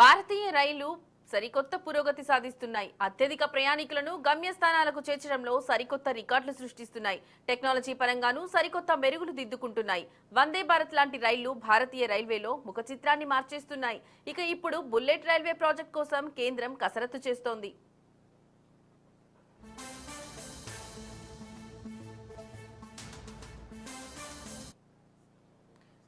భారతీయ రైళ్ళు సరికొత్త పురోగతి సాధిస్తున్నాయి. అత్యధిక ప్రయాణికులను గమ్యస్థానాలకు చేర్చడంలో సరికొత్త రికార్డులు సృష్టిస్తున్నాయి. టెక్నాలజీ పరంగానూ సరికొత్త మెరుగులు దిద్దుకుంటున్నాయి. వందే భారత్ లాంటి రైళ్ళు భారతీయ రైల్వేలో ముఖ చిత్రాన్ని మార్చేస్తున్నాయి. ఇక ఇప్పుడు బుల్లెట్ రైల్వే ప్రాజెక్ట్ కోసం కేంద్రం కసరత్తు చేస్తోంది.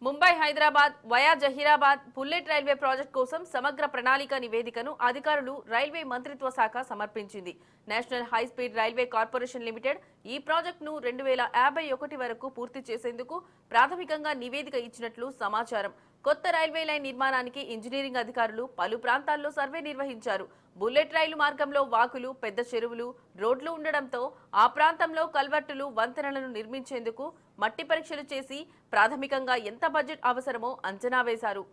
Mumbai Hyderabad via Zahirabad bullet railway project కోసం సమగ్ర ప్రణాళిక నివేదికను అధికారులు రైల్వే మంత్రిత్వ శాఖ సమర్పించింది. National high speed railway corporation limited ఈ ప్రాజెక్టును రెండు వేల యాభై ఒకటి వరకు పూర్తి చేసేందుకు ప్రాథమికంగా నివేదిక ఇచ్చినట్లు సమాచారం. కొత్త రైల్వే లైన్ నిర్మాణానికి ఇంజనీరింగ్ అధికారులు పలు ప్రాంతాల్లో సర్వే నిర్వహించారు. బుల్లెట్ రైలు మార్గంలో వాకులు పెద్ద చెరువులు రోడ్లు ఉండడంతో ఆ ప్రాంతంలో కల్వర్టులు వంతెనలను నిర్మించేందుకు మట్టి పరీక్షలు చేసి ప్రాథమికంగా ఎంత బడ్జెట్ అవసరమో అంచనా వేశారు.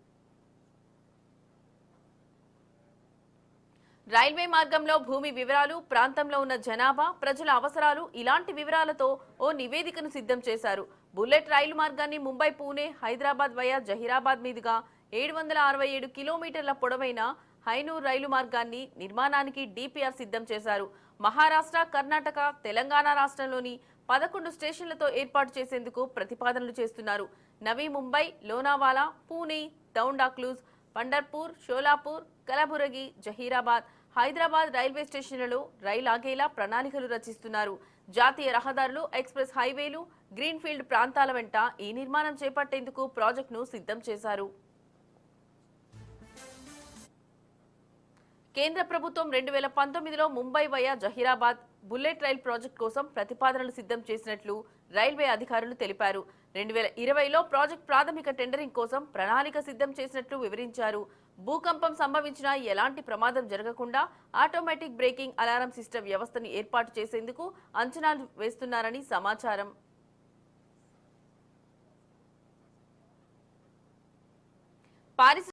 రైల్వే మార్గంలో భూమి వివరాలు ప్రాంతంలో ఉన్న జనాభా ప్రజల అవసరాలు ఇలాంటి వివరాలతో ఓ నివేదికను సిద్ధం చేశారు. బుల్లెట్ రైలు మార్గాన్ని ముంబై పూణే హైదరాబాద్ వయా జహీరాబాద్ మీదుగా ఏడు వందల అరవై ఏడు కిలోమీటర్ల పొడవైన హైనూర్ రైలు మార్గాన్ని నిర్మాణానికి డిపిఆర్ సిద్ధం చేశారు. మహారాష్ట్ర కర్ణాటక తెలంగాణ రాష్ట్రంలోని పదకొండు స్టేషన్లతో ఏర్పాటు చేసేందుకు ప్రతిపాదనలు చేస్తున్నారు. నవీ ముంబై లోనావాలా పూణే దౌండాక్లూజ్ పండర్పూర్ షోలాపూర్ కలబురగి జహీరాబాద్ హైదరాబాద్ రైల్వే స్టేషన్లలో రైలు ఆగేలా ప్రణాళికలు రచిస్తున్నారు. జాతీయ రహదారులు ఎక్స్ప్రెస్ హైవేలు గ్రీన్ఫీల్డ్ ప్రాంతాల వెంట ఈ నిర్మాణం చేపట్టేందుకు ప్రాజెక్టును సిద్ధం చేశారు. కేంద్ర ప్రభుత్వం రెండు వేల పంతొమ్మిదిలో Mumbai via Zahirabad bullet rail project కోసం ప్రతిపాదనలు సిద్ధం చేసినట్లు రైల్వే అధికారులు తెలిపారు. రెండు వేల ఇరవైలో ప్రాజెక్ట్ ప్రాథమిక టెండరింగ్ కోసం ప్రణాళిక సిద్ధం చేసినట్లు వివరించారు. భూకంపం సంభవించినా ఎలాంటి ప్రమాదం జరగకుండా ఆటోమేటిక్ బ్రేకింగ్ అలారం సిస్టమ్ వ్యవస్థను ఏర్పాటు చేసేందుకు అంచనాలు వేస్తున్నారని సమాచారం. పారిశ్రామిక